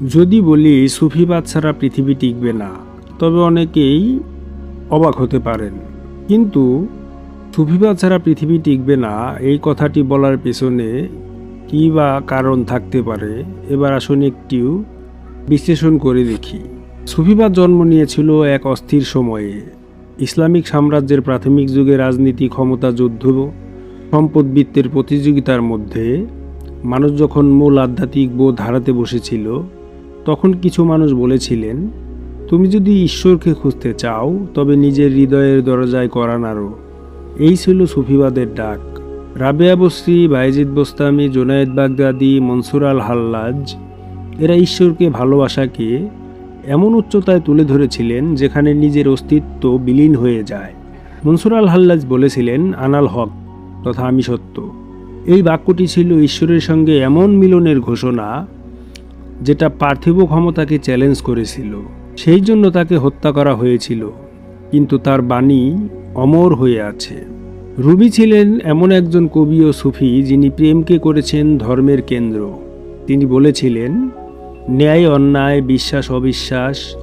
যদি বলি সুফিবাদ ছাড়া পৃথিবী টিকবে না, তবে অনেকেই অবাক হতে পারেন। কিন্তু সুফিবাদ ছাড়া পৃথিবী টিকবে না, এই কথাটি বলার পেছনে কী বা কারণ থাকতে পারে, এবার আসুন একটিও বিশ্লেষণ করে দেখি। সুফিবাদ জন্ম নিয়েছিল এক অস্থির সময়ে। ইসলামিক সাম্রাজ্যের প্রাথমিক যুগে রাজনীতি, ক্ষমতা, যুদ্ধ সম্পদবিত্তের প্রতিযোগিতার মধ্যে মানুষ যখন মূল আধ্যাত্মিক বোধ হারাতে বসেছিল তখন কিছু মানুষ বলেছিলেন, তুমি যদি ঈশ্বরকে খুঁজতে চাও, তবে নিজের হৃদয়ের দরজায় করা নাড়ো। এই ছিল সুফিবাদের ডাক। রাবেয়া বস্রি বাইজিদ বোস্তামি, জোনায়েদ বাগদাদি, মনসুর আল হাল্লাজ, এরা ঈশ্বরকে ভালোবাসাকে এমন উচ্চতায় তুলে ধরেছিলেন যেখানে নিজের অস্তিত্ব বিলীন হয়ে যায়। মনসুর আল হাল্লাজ বলেছিলেন, আনাল হক তথা আমি সত্য। এই বাক্যটি ছিল ঈশ্বরের সঙ্গে এমন মিলনের ঘোষণা যেটা পার্থিব ক্ষমতাকে চ্যালেঞ্জ করেছিল, সেই জন্য তাকে হত্যা করা হয়েছিল। কিন্তু তার বাণী অমর হয়ে আছে। রুবি ছিলেন এমন একজন কবি ও সুফি যিনি প্রেমকে করেছেন ধর্মের কেন্দ্র। তিনি বলেছিলেন, ন্যায়, অন্যায়, বিশ্বাস, অবিশ্বাস,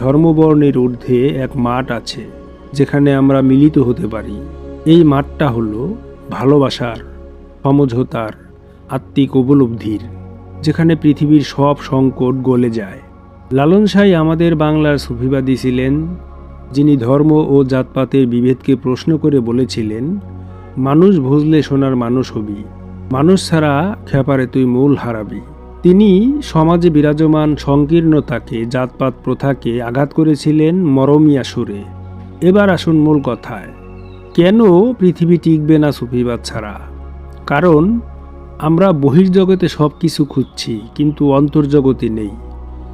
ধর্মবর্ণের ঊর্ধ্বে এক মাঠ আছে, যেখানে আমরা মিলিত হতে পারি। এই মাঠটা হলো ভালোবাসার, সমঝোতার, আত্মিক উপলব্ধির। যেখানে পৃথিবীর সব সংকট গলে যায়। লালন সাই আমাদের বাংলার সুফিবাদী ছিলেন, যিনি ধর্ম ও জাতপাতের বিভেদকে প্রশ্ন করে বলেছিলেন, মানুষ ভুজলে সোনার মানুষ হবি, মানুষ ছাড়া খেপারে তুই মূল হারাবি। তিনি সমাজে বিরাজমান সংকীর্ণতাকে, জাতপাত প্রথাকে আঘাত করেছিলেন মরমিয়া সুরে। এবার আসুন মূল কথায়, কেন পৃথিবী টিকবে না সুফিবাদ ছাড়া? কারণ আমরা বহির্জগতে সব কিছু খুঁজছি, কিন্তু অন্তর্জগতে নেই।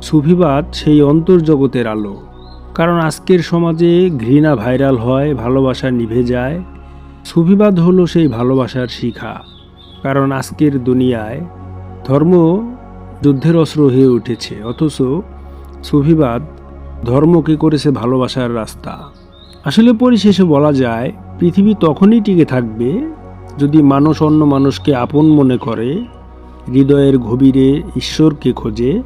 সুফিবাদ সেই অন্তর্জগতের আলো। কারণ আজকের সমাজে ঘৃণা ভাইরাল হয়, ভালোবাসা নিভে যায়। সুফিবাদ হলো সেই ভালোবাসার শিখা। কারণ আজকের দুনিয়ায় ধর্ম যুদ্ধের অস্ত্র হয়ে উঠেছে, অথচ সুফিবাদ ধর্মকে করেছে ভালোবাসার রাস্তা। আসলে পরিশেষে বলা যায়, পৃথিবী তখনই টিকে থাকবে যদি মানুষ অন্য মানুষকে আপন মনে করে, হৃদয়ের গভীরে ঈশ্বরকে খোঁজে,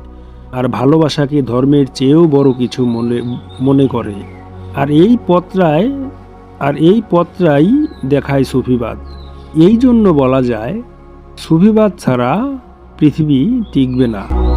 আর ভালোবাসাকে ধর্মের চেয়েও বড় কিছু মনে মনে করে, আর এই পত্রায়, আর এই পত্রাই দেখায় সুফিবাদ। এই জন্য বলা যায়, সুফিবাদ ছাড়া পৃথিবী টিকবে না।